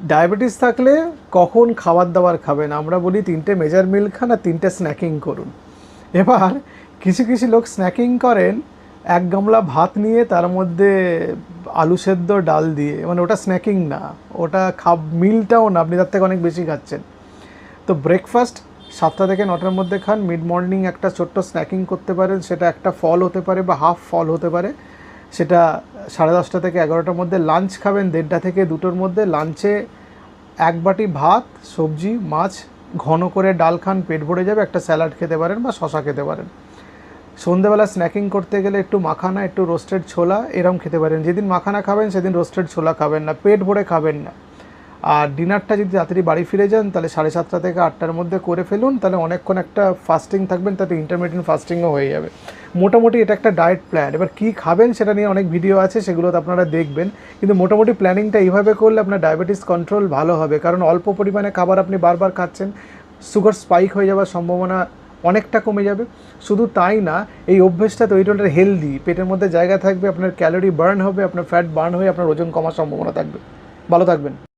Diabetes থাকলে কখন খাবার দাবার খাবেন? আমরা বলি তিনটে মেজার মিল খান আর তিনটে স্ন্যাকিং করুন। এবার কিছু কিছু লোক স্ন্যাকিং করেন, এক গামলা ভাত নিয়ে তার মধ্যে আলু সেদ্ধ, ডাল দিয়ে। মানে ওটা স্ন্যাকিং না, ওটা খাব মিলটাও না, আপনি তার থেকে অনেক বেশি খাচ্ছেন। তো ব্রেকফাস্ট সাতটা থেকে নটার মধ্যে খান মিড মর্নিং একটা ছোট্ট স্ন্যাকিং করতে পারেন, সেটা একটা ফল হতে পারে বা হাফ ফল হতে পারে। সেটা সাড়ে দশটা থেকে এগারোটার মধ্যে লাঞ্চ খাবেন, দেড়টা থেকে দুটোর মধ্যে লাঞ্চে এক বাটি ভাত, সবজি, মাছ, ঘন করে ডাল খান, পেট ভরে যাবে, একটা স্যালাড খেতে পারেন বা শশা খেতে পারেন। সন্ধেবেলা স্ন্যাকিং করতে গেলে একটু মাখানা, একটু রোস্টেড ছোলা, এরম খেতে পারেন। যেদিন মাখানা খাবেন, সেদিন রোস্টেড ছোলা খাবেন না, পেট ভরে খাবেন না। আর ডিনারটা যদি তাড়াতাড়ি বাড়ি ফিরে যান, তাহলে সাড়ে সাতটা থেকে আটটার মধ্যে করে ফেলুন। তাহলে অনেকক্ষণ একটা ফাস্টিং থাকবেন, তাতে ইন্টারমিডিয়েন্ট ফাস্টিংও হয়ে যাবে। মোটামুটি এটা একটা ডায়েট প্ল্যান এবার কী খাবেন সেটা নিয়ে অনেক ভিডিও আছে, সেগুলো আপনারা দেখবেন। কিন্তু মোটামুটি প্ল্যানিংটা এইভাবে করলে আপনার ডায়াবেটিস কন্ট্রোল ভালো হবে। কারণ অল্প পরিমাণে খাবার আপনি বারবার খাচ্ছেন সুগার স্পাইক হয়ে যাওয়ার সম্ভাবনা অনেকটা কমে যাবে। শুধু তাই না, এই অভ্যেসটা তৈরি হলে হেলদি পেটের মধ্যে জায়গা থাকবে, আপনার ক্যালোরি বার্ন হবে, আপনার ফ্যাট বার্ন হয়ে আপনার ওজন কমার সম্ভাবনা থাকবে। ভালো থাকবেন।